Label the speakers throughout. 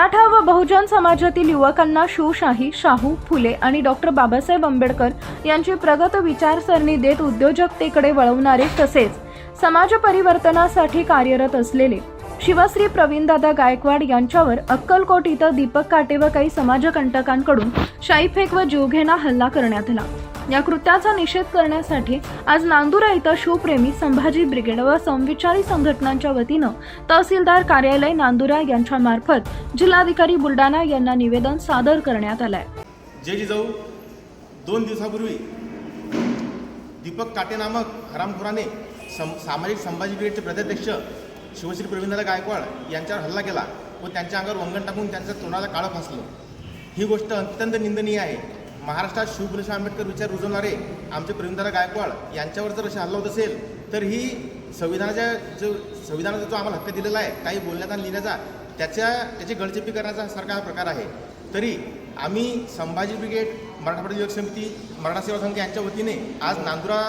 Speaker 1: बहुजन समाजातील युवकांना शिवशाही शाहू फुले आणि डॉक्टर बाबासाहेब आंबेडकर यांची प्रगत विचारसरणी देत उद्योजकतेकडे वळवणारे तसेच समाज परिवर्तनासाठी कार्यरत असलेले शिवश्री प्रवीणदादा गायकवाड यांच्यावर अक्कलकोट इथं दीपक काटे व काही समाजकंटकांकडून शाईफेक व जीवघेणा हल्ला करण्यात आला. या कृत्याचा निषेध करण्यासाठी आज नांदुरा इथं शिवप्रेमी संभाजी ब्रिगेड व समविचारी संघटनांच्या वतीनं तहसीलदार कार्यालय नांदुरा यांच्या मार्फत जिल्हाधिकारी बुलडाणा यांना निवेदन सादर करण्यात आलंय.
Speaker 2: जे जिजाऊ दोन दिवसापूर्वी दीपक काटे नामक हरामखोराने सम सामाजिक संभाजी ब्रिगेडचे प्रदेशाध्यक्ष शिवश्री प्रवीणदादा गायकवाड यांच्यावर हल्ला केला व त्यांच्या अंगावर वंगण टाकून त्यांच्या तोंडाला काळं फासलं. ही गोष्ट अत्यंत निंदनीय आहे. महाराष्ट्रात शिवभूषण आंबेडकर विचार रुजवणारे आमचे प्रेमदारा गायकवाड यांच्यावर जर असे हल्ला होत असेल तर ही संविधानाच्या जो संविधानाचा जो आम्हाला हक्क दिलेला आहे काही बोलण्याचा आणि लिहिण्याचा त्याच्या त्याची गळचेपी करण्याचा सारखा हा प्रकार आहे. तरी आम्ही संभाजी ब्रिगेड मराठवाडा युवक समिती मराठा सेवा संघ यांच्या वतीने आज नांदुरा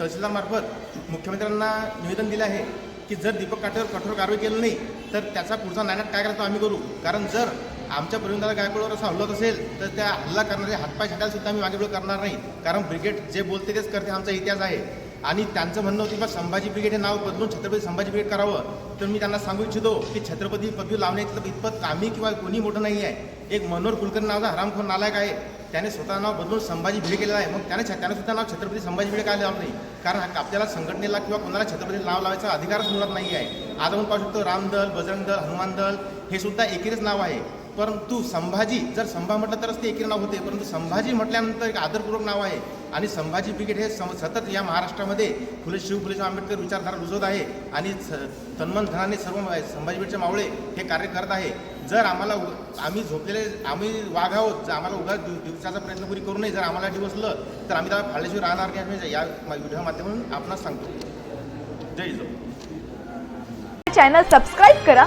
Speaker 2: तहसीलदारमार्फत मुख्यमंत्र्यांना निवेदन दिले आहे की जर दीपक काठेवर कठोर कारवाई केली नाही तर त्याचा पुढचा नायनाट काय करायचा आम्ही करू? कारण जर आमच्या परिवंताला गायकवाडवर असा हल्लत असेल तर त्या हल्ला करणारे हातपाय छाटायला सुद्धा आम्ही मागेपुढे करणार नाही. कारण ब्रिगेड जे बोलते तेच करते आमचा इतिहास आहे. आणि त्यांचं म्हणणं होतं की संभाजी ब्रिगेड हे नाव बदलून छत्रपती संभाजी ब्रिगेड करावं. तर मी त्यांना सांगू इच्छितो की छत्रपती पदवी लावण्याचं इतपत कामी किंवा कोणी मोठं नाही आहे. एक मनोहर कुलकर्णी नावाचा हरामखोर नालायक आहे. त्याने स्वतः नाव बदलून संभाजी भिडे केलेलं आहे. मग त्याने त्याने सुद्धा नाव छत्रपती संभाजी भिडे काय लावलं नाही. कारण आपल्याला संघटनेला किंवा कोणाला छत्रपती नाव लावायचा अधिकारच मुळात नाही आहे आज आपण पाहू शकतो रामदल बजरंग दल हनुमान दल हे सुद्धा एकेरीच नाव आहे. परंतु संभाजी जर संभा म्हटलं तरच ते एकेरी नाव होते परंतु संभाजी म्हटल्यानंतर एक आदरपूर्वक नाव आहे. आणि संभाजी ब्रिगेड हे सम सतत या महाराष्ट्रामध्ये फुले शिव फुले आंबेडकर विचारधारा रुजवत आहे आणि स- तन्मन धनाने सर्व संभाजी ब्रिगेडचे मावळे हे कार्य करत आहे. जर आम्हाला उ- आम्ही झोपलेले आम्ही वाघ आहोत जर आम्हाला उगा दिव- दिवसाचा प्रयत्न पुरी करू नये जर आम्हाला दिवसलं तर आम्ही त्याला फाळल्याशिवाय राहणार नाही आम्ही या व्हिडिओ माध्यमातून आपणास सांगतो. जय जो
Speaker 3: चॅनल सबस्क्राईब करा